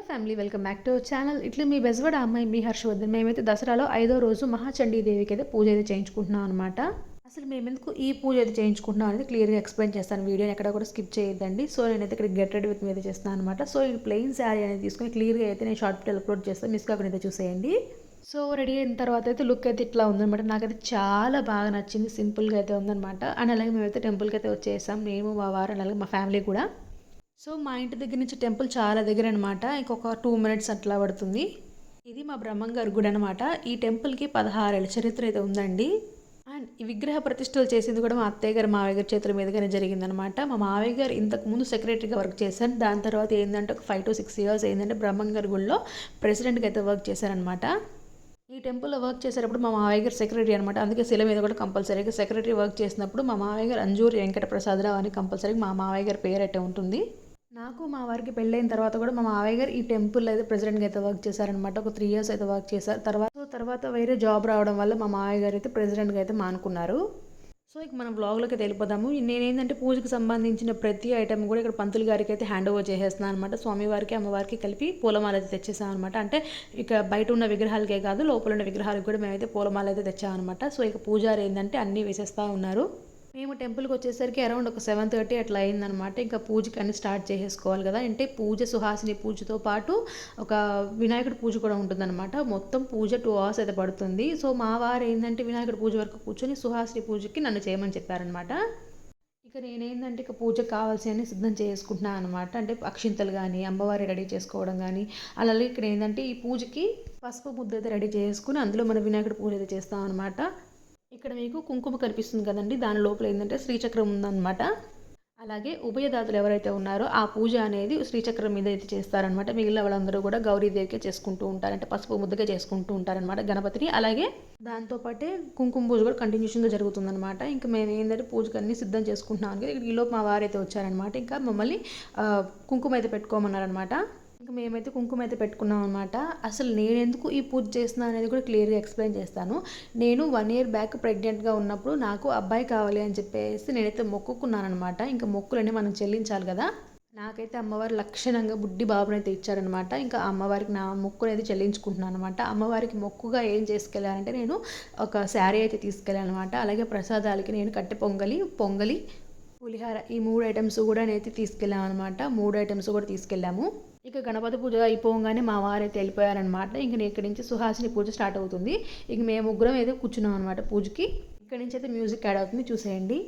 Hello family welcome back to channel. ఇట్లా మీ బెజవాడ అమ్మాయి మీ హర్షవర్ధన్. మేమైతే దసరాలో ఐదో రోజు మహాచండీదేవికి అయితే పూజ అయితే చేయించుకుంటున్నాం అనమాట అసలు మేము ఎందుకు ఈ పూజ అయితే చేయించుకుంటున్నాం అనేది క్లియర్గా ఎక్స్ప్లెయిన్ చేస్తాను. వీడియోని ఎక్కడ కూడా స్కిప్ చేయొద్దండి. సో నేనైతే ఇక్కడ గెట్ రెడీ విత్ మీద చేస్తాను అనమాట సో ఈ ప్లెయిన్ శారీ అనేది తీసుకొని క్లియర్గా అయితే నేను షార్ట్ ఫిల్ అప్లోడ్ చేస్తాను మిస్ కాకుండా అయితే చూసేయండి. సో రెడీ అయిన తర్వాత అయితే లుక్ అయితే ఇట్లా ఉందన్నమాట. నాకైతే చాలా బాగా నచ్చింది. సింపుల్గా అయితే ఉందనమాట అండ్ అలాగే మేమైతే టెంపుల్కి అయితే వచ్చేసాం. మేము మా వారు అలాగే మా ఫ్యామిలీ కూడా. సో మా ఇంటి దగ్గర నుంచి టెంపుల్ చాలా దగ్గర అనమాట ఇంకొక టూ మినిట్స్ అట్లా పడుతుంది. ఇది మా బ్రహ్మంగారి గుడి అనమాట ఈ టెంపుల్కి పదహారేళ్ళ చరిత్ర అయితే ఉందండి. అండ్ ఈ విగ్రహ ప్రతిష్టలు చేసింది కూడా మా అత్తయ్య గారు మావయ్య గారి చేతుల మీదుగానే జరిగిందనమాట మా మావయ్య గారు ఇంతకు ముందు సెక్రటరీగా వర్క్ చేశారు. దాని తర్వాత ఏంటంటే ఒక ఫైవ్ టు సిక్స్ ఇయర్స్ ఏంటంటే బ్రహ్మంగారి గుడిలో ప్రెసిడెంట్గా అయితే వర్క్ చేశారనమాట ఈ టెంపుల్లో వర్క్ చేసేటప్పుడు మా మావయ్య గారు సెక్రటరీ అనమాట అందుకే శిల మీద కూడా కంపల్సరీగా సెక్రటరీ వర్క్ చేసినప్పుడు మా మావయ్య గారు అంజూరి వెంకట ప్రసాదరావు అని కంపల్సరీగా మా మావయ్య గారి పేరు అయితే ఉంటుంది. నాకు మా వారికి పెళ్ళైన తర్వాత కూడా మా మావయ్య గారు ఈ టెంపుల్ అయితే ప్రెసిడెంట్గా అయితే వర్క్ చేశారనమాట ఒక త్రీ ఇయర్స్ అయితే వర్క్ చేశారు. తర్వాత తర్వాత వేరే జాబ్ రావడం వల్ల మా మావయ్య గారు అయితే ప్రెసిడెంట్గా అయితే మానుకున్నారు. సో ఇక మనం వ్లాగ్లోకి అయితే వెళ్ళిపోదాము. నేనేంటంటే పూజకి సంబంధించిన ప్రతి ఐటమ్ కూడా ఇక్కడ పంతులు గారికి అయితే హ్యాండ్ ఓవర్ చేసేస్తున్నాను అనమాట స్వామివారికి అమ్మవారికి కలిపి పూలమాల అయితే తెచ్చేసాం అనమాట అంటే ఇక బయట ఉన్న విగ్రహాలకే కాదు లోపల ఉన్న విగ్రహాలకు కూడా మేమైతే పూలమాల అయితే తెచ్చామన్నమాట. సో ఇక పూజారి ఏంటంటే అన్నీ వేసేస్తూ ఉన్నారు. మేము టెంపుల్కి వచ్చేసరికి అరౌండ్ ఒక సెవెన్ థర్టీ అట్లా అయిందనమాట ఇంకా పూజకి అన్ని స్టార్ట్ చేసేసుకోవాలి కదా. అంటే పూజ సుహాసిని పూజతో పాటు ఒక వినాయకుడి పూజ కూడా ఉంటుందన్నమాట. మొత్తం పూజ టూ అవర్స్ అయితే పడుతుంది. సో మా వారు ఏంటంటే వినాయకుడి పూజ వరకు కూర్చొని సుహాసిని పూజకి నన్ను చేయమని చెప్పారనమాట ఇక నేనేందంటే ఇక పూజకు కావాల్సినవి సిద్ధం చేసుకుంటున్నాను అనమాట అంటే అక్షింతలు కానీ అమ్మవారి రెడీ చేసుకోవడం కానీ అలాగే ఇక్కడ ఏంటంటే ఈ పూజకి పసుపు ముద్ద అయితే రెడీ చేసుకుని అందులో మన వినాయకుడి పూజ అయితే చేస్తాం అనమాట ఇక్కడ మీకు కుంకుమ కనిపిస్తుంది కదండి. దాని లోపల ఏంటంటే శ్రీచక్రం ఉందన్నమాట. అలాగే ఉభయదాతలు ఎవరైతే ఉన్నారో ఆ పూజ అనేది శ్రీచక్రం మీద అయితే చేస్తారనమాట మిగిలిన వాళ్ళందరూ కూడా గౌరీదేవికే చేసుకుంటూ ఉంటారు అంటే పసుపు ముద్దగా చేసుకుంటూ ఉంటారనమాట గణపతిని. అలాగే దాంతోపాటే కుంకుమ పూజ కూడా కంటిన్యూషన్గా జరుగుతుందనమాట ఇంకా మేము ఏంటంటే పూజకు అన్ని సిద్ధం చేసుకుంటున్నాం. ఇక్కడ ఈలోపు మా వారైతే వచ్చారనమాట ఇంకా మమ్మల్ని కుంకుమ అయితే పెట్టుకోమన్నారనమాట ఇంకా మేమైతే కుంకుమ అయితే పెట్టుకున్నాం అనమాట అసలు నేను ఎందుకు ఈ పూజ చేస్తున్నా అనేది కూడా క్లియర్గా ఎక్స్ప్లెయిన్ చేస్తాను. నేను వన్ ఇయర్ బ్యాక్ ప్రెగ్నెంట్గా ఉన్నప్పుడు నాకు అబ్బాయి కావాలి అని చెప్పేసి నేనైతే మొక్కుకున్నాను అనమాట ఇంకా మొక్కులన్నీ మనం చెల్లించాలి కదా. నాకైతే అమ్మవారు లక్షణంగా బుడ్డి బాబునైతే ఇచ్చారనమాట ఇంకా అమ్మవారికి నా మొక్కు అనేది చెల్లించుకుంటున్నాను అనమాట అమ్మవారికి మొక్కుగా ఏం చేసుకెళ్ళాలంటే నేను ఒక శారీ అయితే తీసుకెళ్ళాను అనమాట అలాగే ప్రసాదాలకి నేను కట్టె పొంగలి పొంగలి పులిహార ఈ మూడు ఐటమ్స్ కూడా నేనైతే తీసుకెళ్ళాము అనమాట మూడు ఐటమ్స్ కూడా తీసుకెళ్ళాము. ఇక గణపతి పూజ అయిపోగానే మా వారైతే వెళ్ళిపోయారనమాట ఇంక ఇక్కడి నుంచి సుహాసిని పూజ స్టార్ట్ అవుతుంది. ఇక మేము ముగ్గురం అయితే కూర్చున్నాం అనమాట పూజకి. ఇక్కడి నుంచి అయితే మ్యూజిక్ యాడ్ అవుతుంది. చూసేయండి.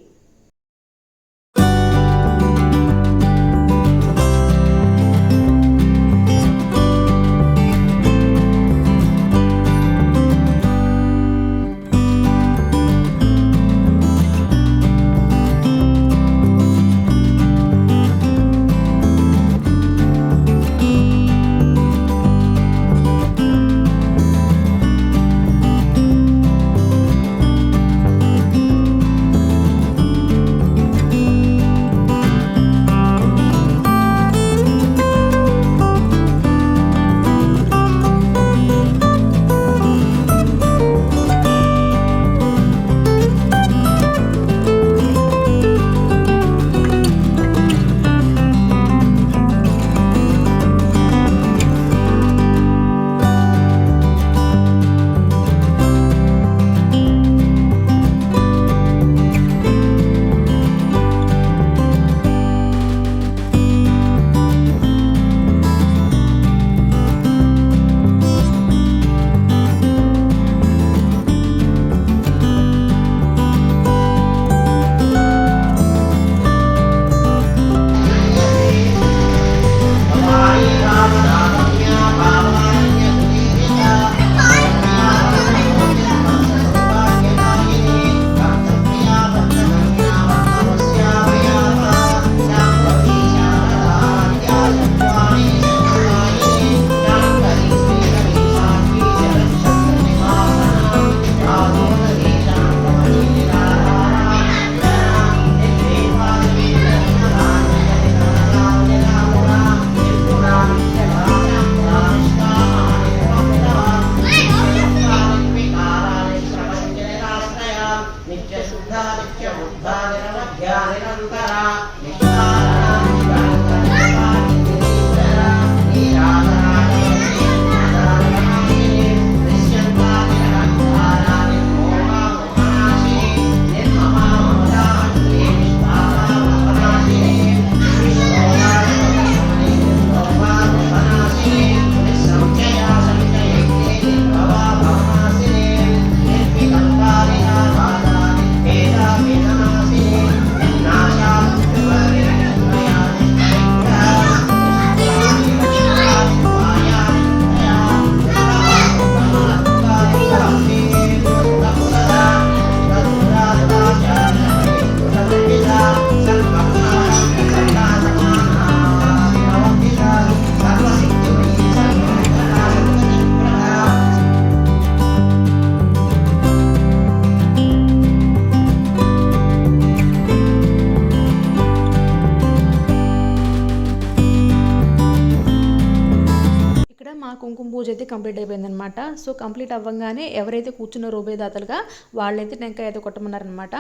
కుంకుమ పూజ అయితే కంప్లీట్ అయిపోయిందనమాట సో కంప్లీట్ అవ్వగానే ఎవరైతే కూర్చున్నారో ఉభయదాతలుగా వాళ్ళైతే టెంకాయ అయితే కొట్టమన్నారనమాట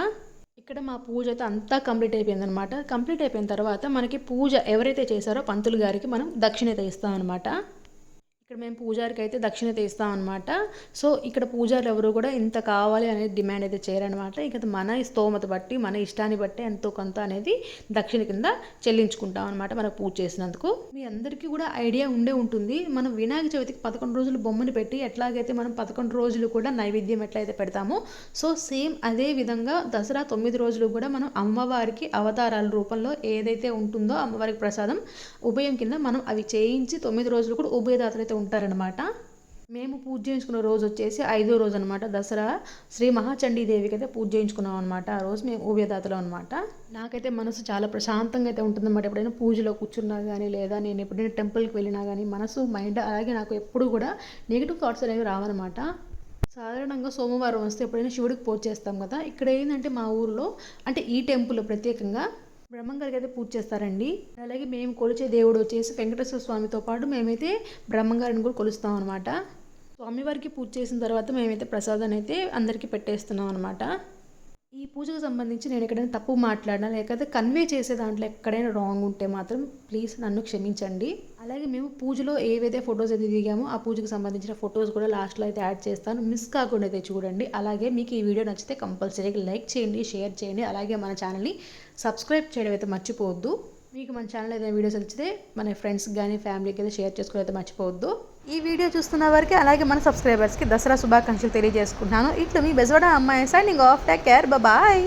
ఇక్కడ మా పూజ అయితే అంతా కంప్లీట్ అయిపోయిందనమాట కంప్లీట్ అయిపోయిన తర్వాత మనకి పూజ ఎవరైతే చేశారో పంతులు గారికి మనం దక్షిణత ఇస్తాం అనమాట ఇక్కడ మేము పూజారికి అయితే దక్షిణ తీస్తాం అనమాట సో ఇక్కడ పూజారులు ఎవరు కూడా ఇంత కావాలి అనేది డిమాండ్ అయితే చేయరనమాట ఇక మన స్తోమత బట్టి మన ఇష్టాన్ని బట్టి ఎంతో కొంత అనేది దక్షిణ కింద చెల్లించుకుంటాం అనమాట మనకు పూజ చేసినందుకు. మీ అందరికీ కూడా ఐడియా ఉండే ఉంటుంది. మనం వినాయక చవితికి పదకొండు రోజులు బొమ్మను పెట్టి ఎట్లాగైతే మనం పదకొండు రోజులు కూడా నైవేద్యం ఎట్లయితే పెడతామో సో సేమ్ అదే విధంగా దసరా తొమ్మిది రోజులు కూడా మనం అమ్మవారికి అవతారాల రూపంలో ఏదైతే ఉంటుందో అమ్మవారికి ప్రసాదం ఉభయం కింద మనం అవి చేయించి తొమ్మిది రోజులు కూడా ఉభయదాతలు అయితే ఉంటారనమాట మేము పూజ చేయించుకున్న రోజు వచ్చేసి ఐదో రోజు అనమాట దసరా శ్రీ మహాచండీదేవికి అయితే పూజ చేయించుకున్నాం అనమాట ఆ రోజు మేము ఉభయదాతలో అనమాట నాకైతే మనసు చాలా ప్రశాంతంగా అయితే ఉంటుందన్నమాట. ఎప్పుడైనా పూజలో కూర్చున్నా కానీ లేదా నేను ఎప్పుడైనా టెంపుల్కి వెళ్ళినా కానీ మనసు మైండ్ అలాగే నాకు ఎప్పుడు కూడా నెగిటివ్ థాట్స్ అనేవి రావన్నమాట. సాధారణంగా సోమవారం వస్తే ఎప్పుడైనా శివుడికి పూజ చేస్తాం కదా. ఇక్కడ ఏంటంటే మా ఊర్లో అంటే ఈ టెంపుల్ ప్రత్యేకంగా బ్రహ్మంగారికి అయితే పూజ చేస్తారండి. అలాగే మేము కొలిచే దేవుడు వచ్చేసి వెంకటేశ్వర స్వామితో పాటు మేమైతే బ్రహ్మంగారిని కూడా కొలుస్తాం అనమాట స్వామివారికి పూజ చేసిన తర్వాత మేమైతే ప్రసాదాన్ని అయితే అందరికీ పెట్టేస్తున్నాం అనమాట ఈ పూజకు సంబంధించి నేను ఎక్కడైనా తప్పు మాట్లాడినా లేకపోతే కన్వే చేసే దాంట్లో ఎక్కడైనా రాంగ్ ఉంటే మాత్రం ప్లీజ్ నన్ను క్షమించండి. అలాగే మేము పూజలో ఏవైతే ఫొటోస్ అయితే దిగామో ఆ పూజకు సంబంధించిన ఫొటోస్ కూడా లాస్ట్లో అయితే యాడ్ చేస్తాను. మిస్ కాకుండా అయితే చూడండి. అలాగే మీకు ఈ వీడియో నచ్చితే కంపల్సరీగా లైక్ చేయండి షేర్ చేయండి. అలాగే మన ఛానల్ని సబ్స్క్రైబ్ చేయడం అయితే మర్చిపోవద్దు. మీకు మన ఛానల్ ఏదైనా వీడియోస్ నచ్చితే మన ఫ్రెండ్స్కి కానీ ఫ్యామిలీకి అయితే షేర్ చేసుకోవడం అయితే మర్చిపోవద్దు. ఈ వీడియో చూస్తున్న వారికి అలాగే మన సబ్స్క్రైబర్స్కి దసరా శుభాకాంక్షలు తెలియజేసుకుంటున్నాను. ఇట్లు మీ బెజవాడ అమ్మాయి signing off take care bye